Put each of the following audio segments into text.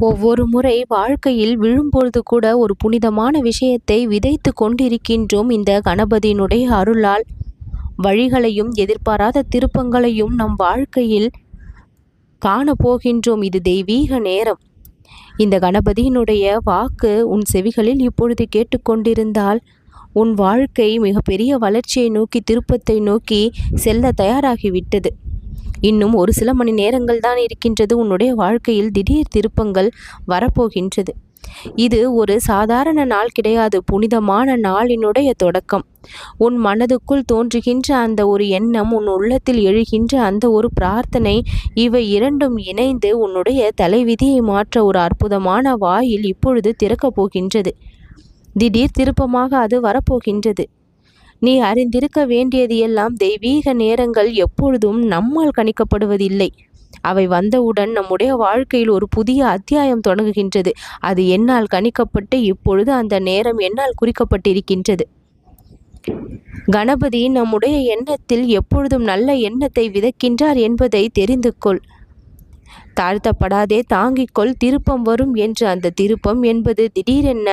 ஒவ்வொரு முறை வாழ்க்கையில் விழும்பொழுது கூட ஒரு புனிதமான விஷயத்தை விதைத்து கொண்டிருக்கின்றோம் இந்த கணபதியினுடைய அருளால். வழிகளையும் எதிர்பாராத திருப்பங்களையும் நம் வாழ்க்கையில் காணப்போகின்றோம். இது தெய்வீக நேரம். இந்த கணபதியினுடைய வாக்கு உன் செவிகளில் இப்பொழுது கேட்டுக்கொண்டிருந்தால் உன் வாழ்க்கை மிகப்பெரிய வளர்ச்சியை நோக்கி திருப்பத்தை நோக்கி செல்ல தயாராகிவிட்டது. இன்னும் ஒரு சில மணி நேரங்கள் தான் இருக்கின்றது. உன்னுடைய வாழ்க்கையில் திடீர் திருப்பங்கள் வரப்போகின்றது. இது ஒரு சாதாரண நாள் கிடையாது. புனிதமான நாளினுடைய தொடக்கம். உன் மனதுக்குள் தோன்றுகின்ற அந்த ஒரு எண்ணம் உன் உள்ளத்தில் எழுகின்ற அந்த ஒரு பிரார்த்தனை இவை இரண்டும் இணைந்து உன்னுடைய தலைவிதியை மாற்ற ஒரு அற்புதமான வாயில் இப்பொழுது திறக்கப் போகின்றது திடீர் திருப்பமாக அது வரப்போகின்றது. நீ அறிந்திருக்க வேண்டியது எல்லாம் தெய்வீக நேரங்கள் எப்பொழுதும் நம்மால் கணிக்கப்படுவதில்லை. அவை வந்தவுடன் நம்முடைய வாழ்க்கையில் ஒரு புதிய அத்தியாயம் தொடங்குகின்றது. அது என்னால் கணிக்கப்பட்டு இப்பொழுது அந்த நேரம் என்னால் குறிக்கப்பட்டிருக்கின்றது. கணபதி நம்முடைய எண்ணத்தில் எப்பொழுதும் நல்ல எண்ணத்தை விதைக்கின்றார் என்பதை தெரிந்து கொள். தாழ்த்தப்படாதே தாங்கிக்கொள் திருப்பம் வரும் என்று அந்த திருப்பம் என்பது திடீரென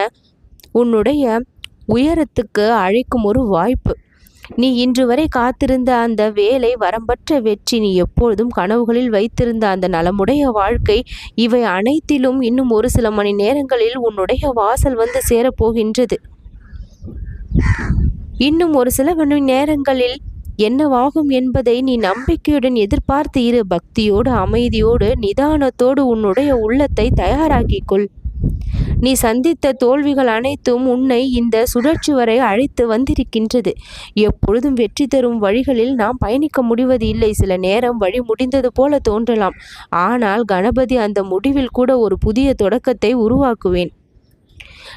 உன்னுடைய உயரத்துக்கு அழைக்கும் ஒரு வாய்ப்பு. நீ இன்று வரை காத்திருந்த அந்த வேலை வரம்பற்ற வெற்றி. நீ எப்பொழுதும் கனவுகளில் வைத்திருந்த அந்த நலமுடைய வாழ்க்கை. இவை அனைத்திலும் இன்னும் ஒரு சில மணி நேரங்களில் உன்னுடைய வாசல் வந்து சேரப்போகின்றது. இன்னும் ஒரு சில மணி நேரங்களில் என்னவாகும் என்பதை நீ நம்பிக்கையுடன் எதிர்பார்த்து இரு. பக்தியோடு அமைதியோடு நிதானத்தோடு உன்னுடைய உள்ளத்தை தயாராக்கிக்கொள் நீ சந்தித்த தோல்விகள் அனைத்தும் உன்னை இந்த சுழற்சி வரை அழைத்து வந்திருக்கின்றது. எப்பொழுதும் வெற்றி தரும் வழிகளில் நாம் பயணிக்க முடிவது இல்லை. சில நேரம் வழி முடிந்தது போல தோன்றலாம். ஆனால் கணபதி அந்த முடிவில் கூட ஒரு புதிய தொடக்கத்தை உருவாக்குவேன்.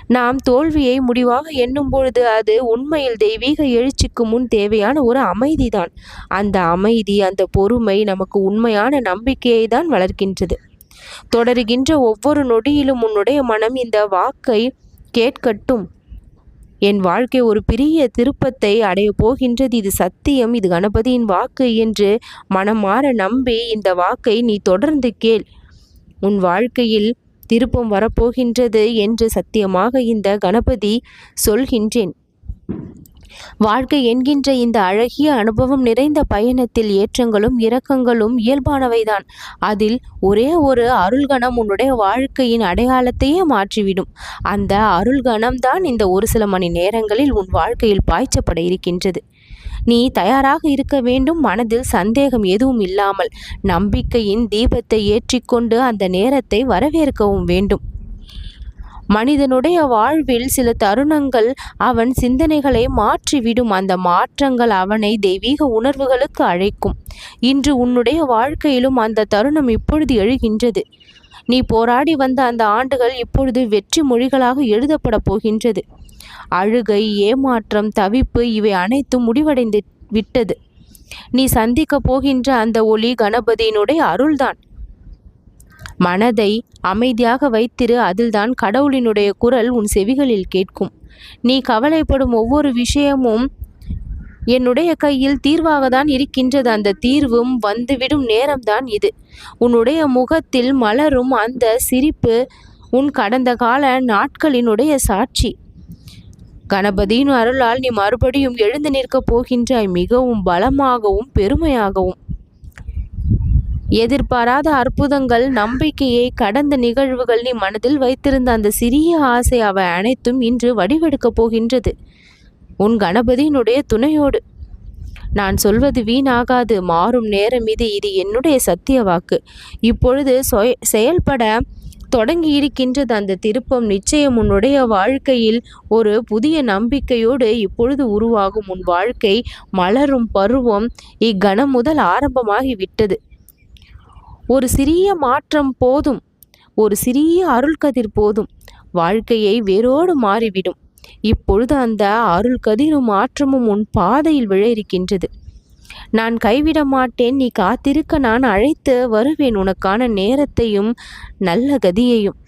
நாம் தோல்வியை முடிவாக எண்ணும் பொழுது அது உண்மையில் தெய்வீக எழுச்சிக்கு முன் தேவையான ஒரு அமைதிதான். அந்த அமைதி அந்த பொறுமை நமக்கு உண்மையான நம்பிக்கையை தான் வளர்க்கின்றது. தொடருகின்ற ஒவ்வொரு நொடியிலும் உன்னுடைய மனம் இந்த வாக்கை கேட்கட்டும். என் வாழ்க்கை ஒரு பெரிய திருப்பத்தை அடைய போகின்றது. இது சத்தியம். இது கணபதியின் வாக்கு என்று மனம் மாற நம்பி இந்த வாக்கை நீ தொடர்ந்து கேள். உன் வாழ்க்கையில் திருப்பம் வரப்போகின்றது என்று சத்தியமாக இந்த கணபதி சொல்கின்றேன். வாழ்க்கை என்கின்ற இந்த அழகிய அனுபவம் நிறைந்த பயணத்தில் ஏற்றங்களும் இரக்கங்களும் இயல்பானவைதான். அதில் ஒரே ஒரு அருள்கணம் உன்னுடைய வாழ்க்கையின் அடையாளத்தையே மாற்றிவிடும். அந்த அருள்கணம்தான் இந்த ஒரு சில மணி நேரங்களில் உன் வாழ்க்கையில் பாய்ச்சப்பட இருக்கின்றது. நீ தயாராக இருக்க வேண்டும் மனதில் சந்தேகம் எதுவும் இல்லாமல் நம்பிக்கையின் தீபத்தை ஏற்றிக்கொண்டு அந்த நேரத்தை வரவேற்கவும் வேண்டும். மனிதனுடைய வாழ்வில் சில தருணங்கள் அவன் சிந்தனைகளை மாற்றிவிடும். அந்த மாற்றங்கள் அவனை தெய்வீக உணர்வுகளுக்கு அழைக்கும். இன்று உன்னுடைய வாழ்க்கையிலும் அந்த தருணம் இப்பொழுது எழுகின்றது. நீ போராடி வந்த அந்த ஆண்டுகள் இப்பொழுது வெற்றி மொழிகளாக எழுதப்பட போகின்றது. அழுகை ஏமாற்றம் தவிப்பு இவை அனைத்தும் முடிவடைந்து விட்டது. நீ சந்திக்க போகின்ற அந்த ஒளி கணபதியினுடைய அருள்தான். மனதை அமைதியாக வைத்திரு அதில்தான் கடவுளினுடைய குரல் உன் செவிகளில் கேட்கும். நீ கவலைப்படும் ஒவ்வொரு விஷயமும் என்னுடைய கையில் தீர்வாக தான் இருக்கின்றது. அந்த தீர்வும் வந்துவிடும் நேரம்தான் இது. உன்னுடைய முகத்தில் மலரும் அந்த சிரிப்பு உன் கடந்த கால நாட்களினுடைய சாட்சி. கணபதியின் அருளால் நீ மறுபடியும் எழுந்து நிற்கப் போகின்றாய். மிகவும் பலமாகவும் பெருமையாகவும். எதிர்பாராத அற்புதங்கள் நம்பிக்கையை கடந்த நிகழ்வுகள் நீ மனதில் வைத்திருந்த அந்த சிறிய ஆசை அவை அனைத்தும் இன்று வடிவெடுக்கப் போகின்றது. உன் கணபதியினுடைய துணையோடு. நான் சொல்வது வீணாகாது. மாறும் நேரம் இது. இது என்னுடைய சத்திய வாக்கு. இப்பொழுது செயல்பட தொடங்கி இருக்கின்றது அந்த திருப்பம். நிச்சயம் உன்னுடைய வாழ்க்கையில் ஒரு புதிய நம்பிக்கையோடு இப்பொழுது உருவாகும். உன் வாழ்க்கை மலரும் பருவம் இக்கணம் முதல் ஆரம்பமாகி விட்டது ஒரு சிறிய மாற்றம் போதும். ஒரு சிறிய அருள்கதிர் போதும். வாழ்க்கையை வேரோடு மாறிவிடும். இப்பொழுது அந்த அருள்கதிரும் மாற்றமும் உன் பாதையில் விழ இருக்கின்றது நான் கைவிட மாட்டேன். நீ காத்திருக்க நான் அழைத்து வருவேன் உனக்கான நேரத்தையும் நல்ல கதியையும்.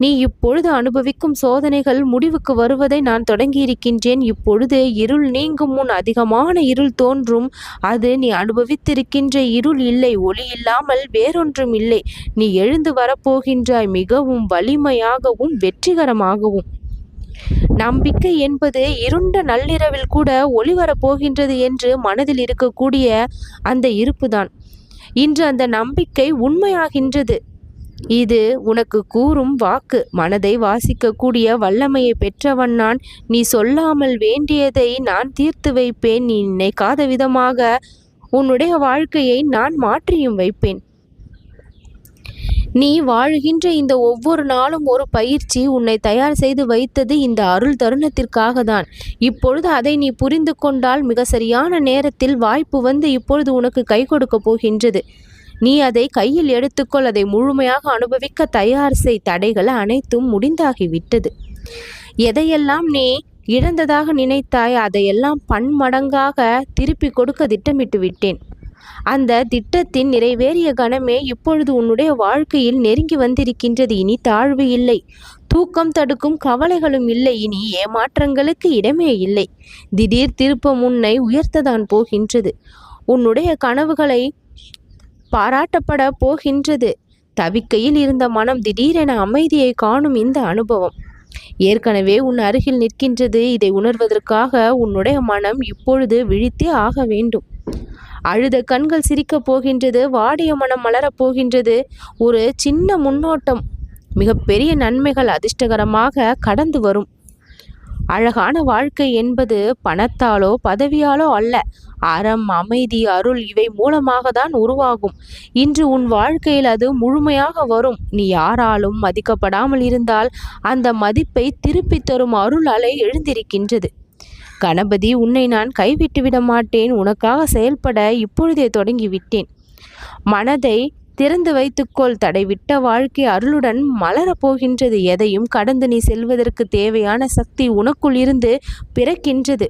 நீ இப்பொழுது அனுபவிக்கும் சோதனைகள் முடிவுக்கு வருவதை நான் தொடங்கியிருக்கின்றேன். இப்பொழுது இருள் நீங்கும் முன் அதிகமான இருள் தோன்றும். அது நீ அனுபவித்திருக்கின்ற இருள் இல்லை ஒளி இல்லாமல் வேறொன்றும் இல்லை. நீ எழுந்து வரப்போகின்றாய் மிகவும் வலிமையாகவும் வெற்றிகரமாகவும். நம்பிக்கை என்பது இருண்ட நள்ளிரவில் கூட ஒளி வரப்போகின்றது என்று மனதில் இருக்கக்கூடிய அந்த இருப்புதான். இன்று அந்த நம்பிக்கை உண்மையாகின்றது. இது உனக்கு கூறும் வாக்கு. மனதை வாசிக்கக்கூடிய வல்லமையை பெற்றவன் நான். நீ சொல்லாமல் வேண்டியதை நான் தீர்த்து வைப்பேன். நீ நினைக்காத விதமாக உன்னுடைய வாழ்க்கையை நான் மாற்றியும் வைப்பேன். நீ வாழுகின்ற இந்த ஒவ்வொரு நாளும் ஒரு பயிற்சி உன்னை தயார் செய்து வைத்தது இந்த அருள் தருணத்திற்காக தான். இப்பொழுது அதை நீ புரிந்து கொண்டால் மிக சரியான நேரத்தில் வாய்ப்பு வந்து இப்பொழுது உனக்கு கை கொடுக்க போகின்றது. நீ அதை கையில் எடுத்துக்கொள். அதை முழுமையாக அனுபவிக்க தயார் செய். தடைகள் அனைத்தும் முடிந்தாகிவிட்டது. எதையெல்லாம் நீ இழந்ததாக நினைத்தாய் அதையெல்லாம் பன்மடங்காக திருப்பி கொடுக்க திட்டமிட்டு விட்டேன் அந்த திட்டத்தின் நிறைவேறிய கணமே இப்பொழுது உன்னுடைய வாழ்க்கையில் நெருங்கி வந்திருக்கின்றது. இனி தாழ்வு இல்லை. தூக்கம் தடுக்கும் கவலைகளும் இல்லை. இனி ஏமாற்றங்களுக்கு இடமே இல்லை. திடீர் திருப்பம் உன்னை உயர்த்ததான் போகின்றது. உன்னுடைய கனவுகளை பாராட்டப்பட போகின்றது. தவிக்கையில் இருந்த மனம் திடீரென அமைதியை காணும் இந்த அனுபவம். ஏற்கனவே உன் அருகில் நிற்கின்றது. இதை உணர்வதற்காக உன்னுடைய மனம் இப்பொழுது விழித்தே ஆக வேண்டும். அழுத கண்கள் சிரிக்கப் போகின்றது. வாடிய மனம் மலரப் போகின்றது. ஒரு சின்ன முன்னோட்டம். மிகப்பெரிய நன்மைகள் அதிர்ஷ்டகரமாக கடந்து வரும். அழகான வாழ்க்கை என்பது பணத்தாலோ பதவியாலோ அல்ல. அறம் அமைதி அருள் இவை மூலமாக தான் உருவாகும். இன்று உன் வாழ்க்கையில் அது முழுமையாக வரும். நீ யாராலும் மதிக்கப்படாமல் இருந்தால் அந்த மதிப்பை திருப்பி தரும் அருள் அலை எழுந்திருக்கின்றது. கணபதி உன்னை நான் கைவிட்டு விட மாட்டேன். உனக்காக செயல்பட இப்பொழுதே தொடங்கிவிட்டேன். மனதை திறந்து வைத்துக்கொள். தடைவிட்ட வாழ்க்கை அருளுடன் மலரப் போகின்றது. எதையும் கடந்து நீ செல்வதற்கு தேவையான சக்தி உனக்குள் இருந்து பிறக்கின்றது.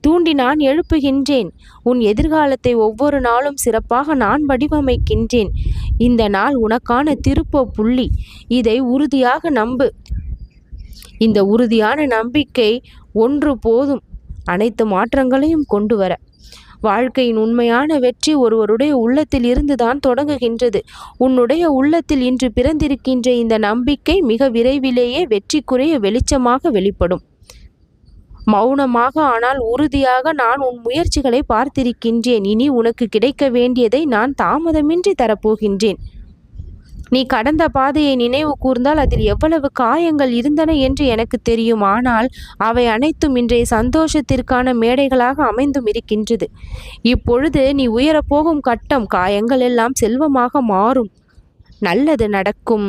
தூண்டி நான் எழுப்புகின்றேன். உன் எதிர்காலத்தை ஒவ்வொரு நாளும் சிறப்பாக நான் வடிவமைக்கின்றேன். இந்த நாள் உனக்கான திருப்ப புள்ளி. இதை உறுதியாக நம்பு. இந்த உறுதியான நம்பிக்கை ஒன்று போதும். அனைத்து மாற்றங்களையும் கொண்டு வர வாழ்க்கையின் உண்மையான வெற்றி ஒருவருடைய உள்ளத்தில் இருந்துதான் தொடங்குகின்றது. உன்னுடைய உள்ளத்தில் இன்று பிறந்திருக்கின்ற இந்த நம்பிக்கை மிக விரைவிலேயே வெற்றிக்குரிய வெளிச்சமாக வெளிப்படும். மௌனமாக ஆனால் உறுதியாக நான் உன் முயற்சிகளை பார்த்திருக்கின்றேன். இனி உனக்கு கிடைக்க வேண்டியதை நான் தாமதமின்றி தரப்போகின்றேன். நீ கடந்த பாதையை நினைவு கூர்ந்தால் அதில் எவ்வளவு காயங்கள் இருந்தன என்று எனக்கு தெரியும். ஆனால் அவை அனைத்தும் இன்றைய சந்தோஷத்திற்கான மேடைகளாக அமைந்தும் இருக்கின்றது. இப்பொழுது நீ உயரப்போகும் கட்டம் காயங்கள் எல்லாம் செல்வமாக மாறும். நல்லது நடக்கும்.